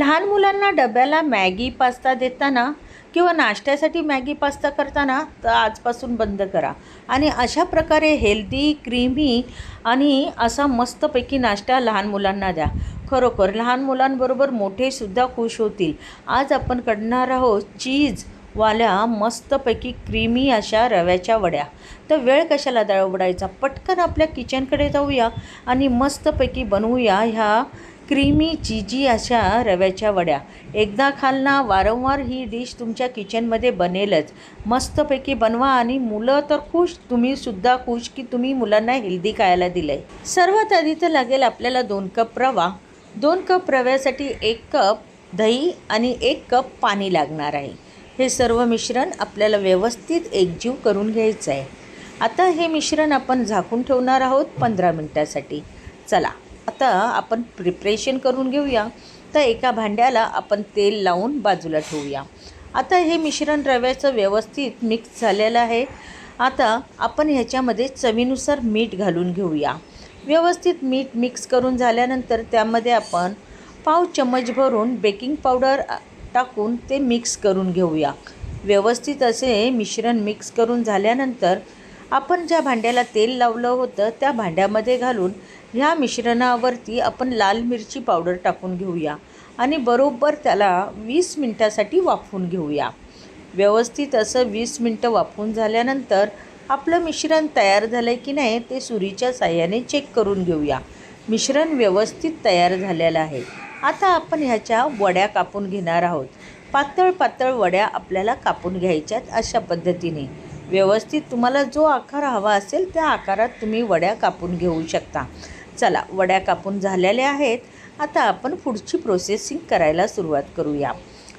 लहान मुलांना डब्याला मॅगी पास्ता देताना किंवा नाश्त्यासाठी मॅगी पास्ता करताना तर आजपासून बंद करा. आणि अशा प्रकारे हेल्दी क्रीमी आणि असा मस्तपैकी नाश्ता लहान मुलांना द्या. खरोखर लहान मुलांबरोबर मोठेसुद्धा खुश होतील. आज आपण करणार आहोत चीज वाल्या मस्तपैकी क्रीमी अशा रव्याच्या वड्या. तर वेळ कशाला दळवडायचा? पटकन आपल्या किचनकडे जाऊया आणि मस्तपैकी बनवूया ह्या क्रीमी चीजी अशा रव्याच्या वड्या. एकदा खाल ना वारंवार ही डिश तुमच्या किचनमध्ये बनेलच. मस्तपैकी बनवा आणि मुलं तर खुश तुम्हीसुद्धा खुश की तुम्ही मुलांना हेल्दी खायला दिलं आहे सर्वात आधी तर लागेल आपल्याला दोन कप रवा. दोन कप रव्यासाठी एक कप दही आणि एक कप पाणी लागणार आहे. हे सर्व मिश्रण आपल्याला व्यवस्थित एकजीव करून घ्यायचं आहे आता हे मिश्रण आपण झाकून ठेवणार आहोत पंधरा मिनटासाठी. चला. आता आपण प्रिपरेशन करून घेऊया. तर एका भांड्याला आपण तेल लावून बाजूला ठेवूया. आता हे मिश्रण रव्याचं व्यवस्थित मिक्स झालेलं आहे. आता आपण ह्याच्यामध्ये चवीनुसार मीठ घालून घेऊया. व्यवस्थित मीठ मिक्स करून झाल्यानंतर त्यामध्ये आपण पाव चम्मच भरून बेकिंग पावडर टाकून ते मिक्स करून घेऊया. व्यवस्थित असे मिश्रण मिक्स करून झाल्यानंतर आपण ज्या भांड्याला तेल लावलं होतं त्या भांड्यामध्ये घालून ह्या मिश्रणावरती आपण लाल मिरची पावडर टाकून घेऊया आणि बरोबर त्याला वीस मिनटासाठी वाफवून घेऊया. व्यवस्थित असं वीस मिनटं वाफवून झाल्यानंतर आपलं मिश्रण तयार झालं आहे की नाही ते सुरीच्या साह्याने चेक करून घेऊया. मिश्रण व्यवस्थित तयार झालेलं आहे. आता आपण ह्याच्या वड्या कापून घेणार आहोत. पातळ पातळ वड्या आपल्याला कापून घ्यायच्यात अशा पद्धतीने. व्यवस्थित तुम्हाला जो आकार हवा असेल त्या आकारात तुम्ही वड्या कापून घेऊ शकता. चला वड्या कापून झालेल्या आहेत. आता आपण पुढची प्रोसेसिंग करायला सुरुवात करूया.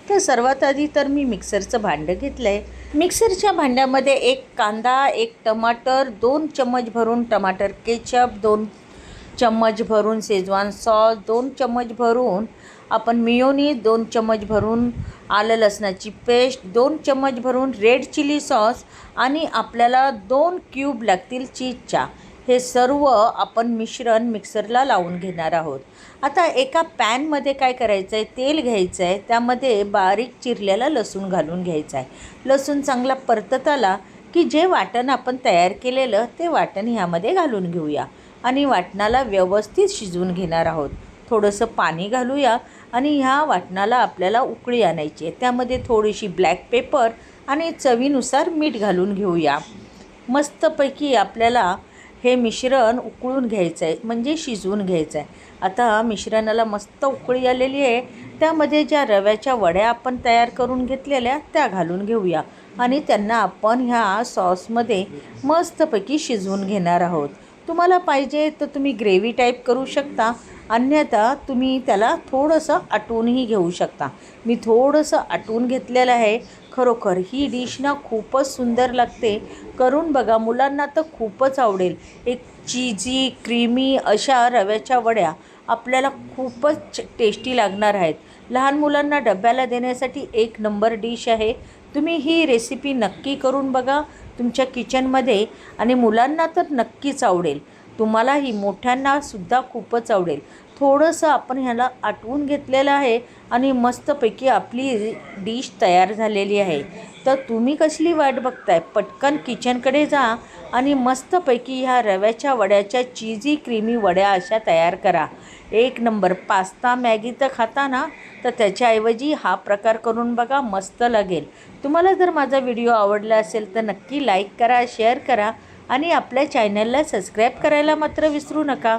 तर सर्वात आधी तर मी मिक्सरचं भांडं घेतलं आहे मिक्सरच्या भांड्यामध्ये एक कांदा एक टमाटर दोन चम्मच भरून टमाटर केचप दोन चम्मच भरून शेजवान सॉस दोन चम्मच भरून आपण मियोनी दोन चम्मच भरून आलं लसणाची पेस्ट दोन चम्मच भरून रेड चिली सॉस आणि आपल्याला दोन क्यूब लागतील चीजच्या हे सर्व आपण मिश्रण मिक्सरला लावून घेणार आहोत. आता एका पॅनमध्ये काय करायचं आहे तेल घ्यायचं आहे त्यामध्ये बारीक चिरलेला लसूण घालून घ्यायचा आहे लसूण चांगला परतत आला की जे वाटण आपण तयार केलेलं ते वाटण ह्यामध्ये घालून घेऊया. आणि वाटणाला व्यवस्थित शिजवून घेणार आहोत. थोडंसं पाणी घालूया आणि ह्या वाटणाला आपल्याला उकळी आणायची आहे. त्यामध्ये थोडीशी ब्लॅक पेपर आणि चवीनुसार मीठ घालून घेऊया. मस्तपैकी आपल्याला हे मिश्रण उकळून घ्यायचं आहे म्हणजे शिजवून घ्यायचं आहे. आता मिश्रणाला मस्त उकळी आलेली आहे. त्यामध्ये ज्या रव्याच्या वड्या आपण तयार करून घेतलेल्या त्या घालून घेऊया आणि त्यांना आपण ह्या सॉसमध्ये मस्तपैकी शिजवून घेणार आहोत. तुम्हाला पाहिजे तर तुम्ही ग्रेव्ही टाईप करू शकता. अन्यथा तुम्ही त्याला थोडंसं आटवूनही घेऊ शकता. मी थोडंसं आटवून घेतलेलं आहे. खरोखर ही डिश ना खूपच सुंदर लागते. करून बघा मुलांना तर खूपच आवडेल. एक चीजी क्रीमी अशा रव्याच्या वड्या आपल्याला खूपच टेस्टी लागणार आहेत. लहान मुलांना डब्याला देण्यासाठी एक नंबर डिश आहे. तुम्ही ही रेसिपी नक्की करून बघा. तुमच्या किचनमध्ये आणि मुलांना तर नक्कीच आवडेल. तुम्हालाही मोठ्यांनासुद्धा खूपच आवडेल. थोडंसं आपण ह्याला आटवून घेतलेलं आहे आणि मस्तपैकी आपली डिश तयार झालेली आहे. तर तुम्ही कसली वाट बघताय? पटकन किचनकडे जा आणि मस्तपैकी ह्या रव्याच्या वड्याच्या चीजी क्रीमी वड्या अशा तयार करा. एक नंबर पास्ता मॅगी तर खाता ना? तर त्याच्याऐवजी हा प्रकार करून बघा मस्त लागेल. तुम्हाला जर माझा व्हिडिओ आवडला असेल तर नक्की लाईक करा शेअर करा आणि आपल्या चॅनलला सबस्क्राईब करायला मात्र विसरू नका.